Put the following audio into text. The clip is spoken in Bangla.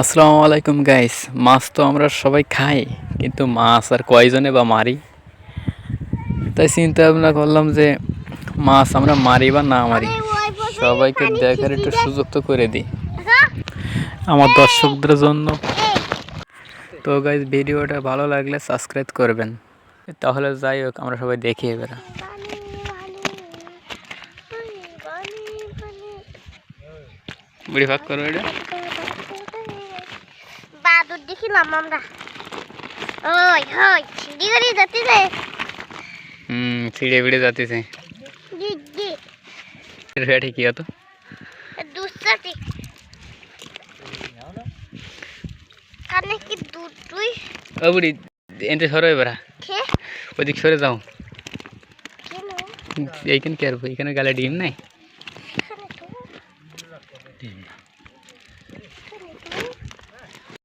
আসসালামু আলাইকুম গাইস মাছ তো আমরা সবাই খাই কিন্তু মাছ আর কয়জনে বা মারি? তাই চিন্তা ভাবনা করলাম যে মাছ আমরা মারি বা না মারি সবাইকে দেখার একটু সুযোগ তো করে দিই। আমার দর্শকদের জন্য। তো গাইস ভিডিওটা ভালো লাগলে সাবস্ক্রাইব করবেন। তাহলে যাই হোক আমরা সবাই দেখি এবার। বুড়ি ভাগ করো এটা। বাদুর দেখিলাম আমরা। ওই হই সিঁড়ি করে যাতেছে। হুম সিঁড়ে ভিড়ে যাতেছে। জি জি। রেডি কিয়া তো দুসাতে কানে কি দুধ তুই? অবড়ি এনতে সরো এবারা। কে? ওদিক সরে যাও। এইখানে কে আসব এখানে গালে ডিম নাই?